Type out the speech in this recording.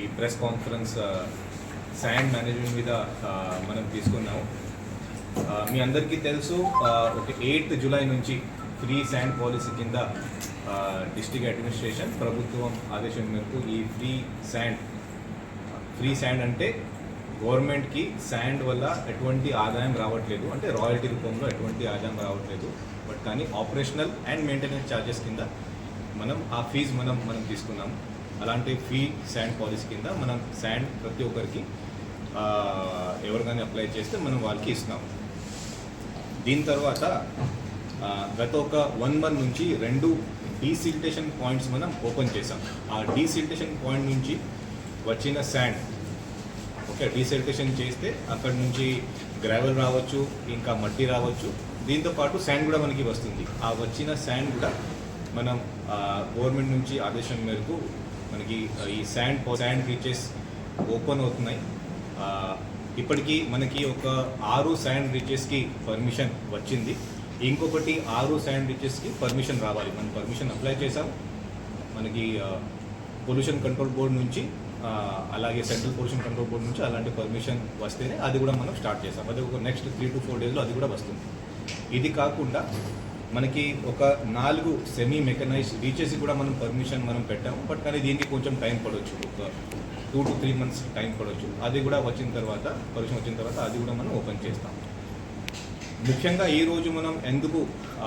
ఈ press conference sand management మీద మనం తీసుకున్నాము. మీ అందరికీ తెలుసు ఒక ఎయిత్ జూలై నుంచి ఫ్రీ శాండ్ పాలసీ కింద డిస్టిక్ అడ్మినిస్ట్రేషన్ ప్రభుత్వం ఆదేశం మేరకు ఈ ఫ్రీ శాండ్ ఫ్రీ శాండ్ అంటే గవర్నమెంట్కి శాండ్ వల్ల ఎటువంటి ఆదాయం రావట్లేదు. అంటే రాయల్టీ రూపంలో ఎటువంటి ఆదాయం రావట్లేదు. బట్ కానీ ఆపరేషనల్ అండ్ మెయింటెనెన్స్ ఛార్జెస్ కింద మనం ఆ ఫీజు మనం మనం తీసుకున్నాం అలాంటి ఫీ శాండ్ పాలసీ కింద మనం శాండ్ ప్రతి ఒక్కరికి ఎవరికైనా అప్లై చేస్తే మనం వాళ్ళకి ఇస్తున్నాం. దీని తర్వాత గత ఒక వన్ మంత్ నుంచి రెండు డీసిల్టేషన్ పాయింట్స్ మనం ఓపెన్ చేసాం ఆ డీసిల్టేషన్ పాయింట్ నుంచి వచ్చిన శాండ్ ఓకే డీసిల్టేషన్ చేస్తే అక్కడ నుంచి గ్రావెల్ రావచ్చు ఇంకా మట్టి రావచ్చు. దీంతో పాటు శాండ్ కూడా మనకి వస్తుంది. ఆ వచ్చిన శాండ్ కూడా మనం గవర్నమెంట్ నుంచి ఆదేశం మేరకు మనకి ఈ శాండ్ శాండ్ రీచెస్ ఓపెన్ అవుతున్నాయి. ఇప్పటికీ మనకి ఒక ఆరు శాండ్ రీచెస్కి పర్మిషన్ వచ్చింది. ఇంకొకటి ఆరు శాండ్ రీచెస్కి పర్మిషన్ రావాలి. మనం పర్మిషన్ అప్లై చేసాం మనకి పొల్యూషన్ కంట్రోల్ బోర్డ్ నుంచి అలాగే సెంట్రల్ పొల్యూషన్ కంట్రోల్ బోర్డ్ నుంచి అలాంటి పర్మిషన్ వస్తేనే అది కూడా మనం స్టార్ట్ చేస్తాం అది ఒక నెక్స్ట్ త్రీ టు ఫోర్ డేస్లో అది కూడా వస్తుంది. ఇది కాకుండా మనకి ఒక నాలుగు సెమీ మెకనైజ్ రీచెస్ కూడా మనం పర్మిషన్ మనం పెట్టాము. బట్ కానీ దీనికి కొంచెం టైం పడవచ్చు ఒక two to three months time పడవచ్చు అది కూడా వచ్చిన తర్వాత పర్మిషన్ వచ్చిన తర్వాత అది కూడా మనం ఓపెన్ చేస్తాం ముఖ్యంగా ఈరోజు మనం ఎందుకు